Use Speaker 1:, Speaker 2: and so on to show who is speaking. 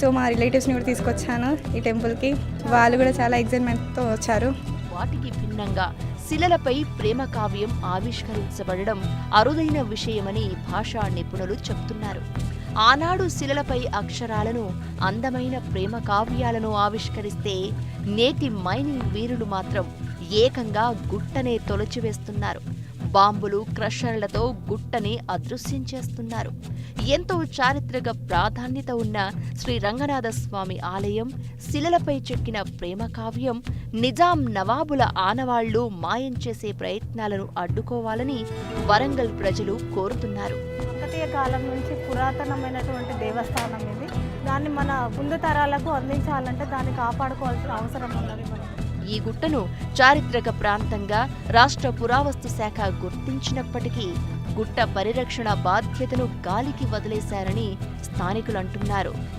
Speaker 1: So మా రిలేటివ్స్ని కూడా తీసుకొచ్చాను ఈ టెంపుల్కి. వాళ్ళు కూడా చాలా ఎగ్జైట్మెంట్తో వచ్చారు.
Speaker 2: వాటికి భిన్నంగా శిలలపై ప్రేమ కావ్యం ఆవిష్కరించబడడం అరుదైన విషయమని భాషా నిపుణులు చెప్తున్నారు. ఆనాడు శిలలపై అక్షరాలను అందమైన ప్రేమ కావ్యాలను ఆవిష్కరిస్తే నేటి మైనింగ్ వీరులు మాత్రం ఏకంగా గుట్టనే తొలచివేస్తున్నారు. బాంబులు క్రషర్లతో గుట్టని అదృశ్యం చేస్తున్నారు. ఎంతో చారిత్రక ప్రాధాన్యత ఉన్న శ్రీ రంగనాథ స్వామి ఆలయం శిలలపై చెక్కిన ప్రేమ కావ్యం నిజాం నవాబుల ఆనవాళ్ళు మాయం చేసే ప్రయత్నాలను అడ్డుకోవాలని వరంగల్ ప్రజలు కోరుతున్నారు.
Speaker 3: కాకతీయ కాలం నుంచి పురాతనమైనటువంటి దేవస్థానం ఇది. దాన్ని మన ముందు తరాలకు అందించాలంటే దాన్ని కాపాడుకోవాల్సిన అవసరం ఉన్నది మనం
Speaker 2: ఈ గుట్టను చారిత్రక ప్రాంతంగా రాష్ట్ర పురావస్తు శాఖ గుర్తించినప్పటికీ గుట్ట పరిరక్షణ బాధ్యతను గాలికి వదిలేశారని స్థానికులు అంటున్నారు.